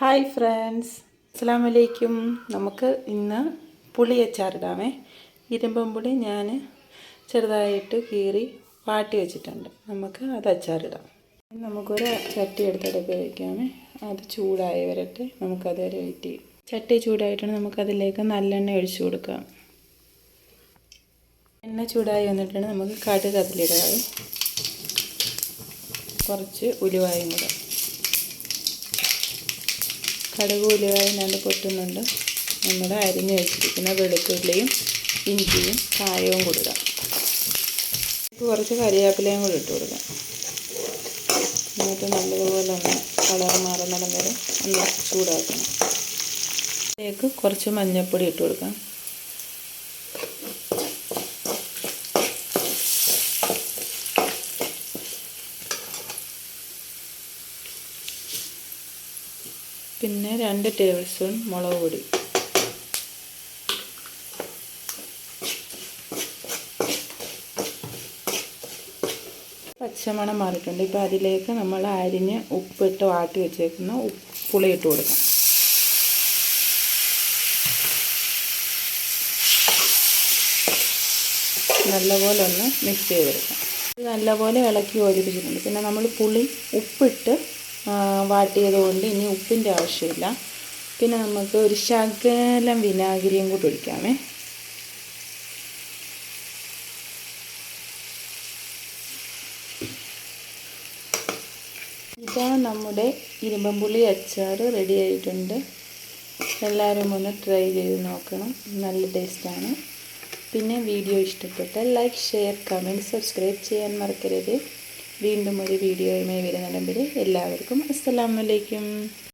Hi friends അസ്സാം വലൈക്കും നമുക്ക് ഇന്ന് പുളി അച്ചാറിടാമേ ഇരുമ്പം പുളി ഞാൻ ചെറുതായിട്ട് കീറി വാട്ടി വെച്ചിട്ടുണ്ട്. നമുക്ക് അത് അച്ചാറിടാം. നമുക്കൊരു ചട്ടി എടുത്തെടുക്കി വയ്ക്കാമേ അത് ചൂടായി വരട്ടെ. നമുക്കത് വെയിറ്റ് ചെയ്യും. ചട്ടി ചൂടായിട്ടാണ് നമുക്കതിലേക്ക് നല്ലെണ്ണ ഒഴിച്ചു കൊടുക്കാം. എണ്ണ ചൂടായി വന്നിട്ടാണ് നമുക്ക് കടുക് അതിലിടാതെ കുറച്ച് ഉലുവായും കൂടെ. കടുക് ഉലുവായും രണ്ട് പൊട്ടുന്നുണ്ട്. നമ്മൾ അരിഞ്ഞു വെച്ചിരിക്കുന്ന വെളുത്തുള്ളിയും ഇഞ്ചിയും കായവും കൊടുക്കാം കുറച്ച് കറിവേപ്പിലയും കൂടി ഇട്ട് കൊടുക്കാം. എന്നിട്ട് നല്ലതുപോലെ ഒന്ന് കളർ മാറുന്നിടം വരെ ഒന്ന് ചൂടാക്കണം. അതിലേക്ക് കുറച്ച് മഞ്ഞൾപ്പൊടി ഇട്ട് കൊടുക്കാം. പിന്നെ രണ്ട് ടേബിൾ സ്പൂൺ മുളക് പൊടി. പച്ചമണം മാറിയിട്ടുണ്ട്. ഇപ്പോൾ അതിലേക്ക് നമ്മൾ അരിഞ്ഞ് ഉപ്പിട്ട് വാട്ടി വെച്ചേക്കുന്ന ഉപ്പ് പുളി ഇട്ട് കൊടുക്കാം. നല്ലപോലെ ഒന്ന് മിക്സ് ചെയ്തെടുക്കാം. നല്ലപോലെ ഇളക്കി യോജിപ്പിച്ചിട്ടുണ്ട്. പിന്നെ നമ്മൾ പുളി ഉപ്പിട്ട് വാട്ടിയത് കൊണ്ട് ഇനി ഉപ്പിന്റെ ആവശ്യമില്ല. പിന്നെ നമുക്ക് ഒരു ശകലം വിനാഗിരിയും കൂടി ഒഴിക്കാമേ. ഇതാ നമ്മുടെ ഇരുമ്പമ്പുളി അച്ചാർ റെഡി ആയിട്ടുണ്ട്. എല്ലാവരും ഒന്ന് ട്രൈ ചെയ്ത് നോക്കണം. നല്ല ടേസ്റ്റാണ് പിന്നെ വീഡിയോ ഇഷ്ടപ്പെട്ടാൽ ലൈക്ക് ഷെയർ കമന്റ് സബ്സ്ക്രൈബ് ചെയ്യാൻ മറക്കരുത്. വീണ്ടും ഒരു വീഡിയോയുമായി വരുന്നുണ്ടെങ്കിൽ വരെ എല്ലാവർക്കും അസ്സലാമലൈക്കും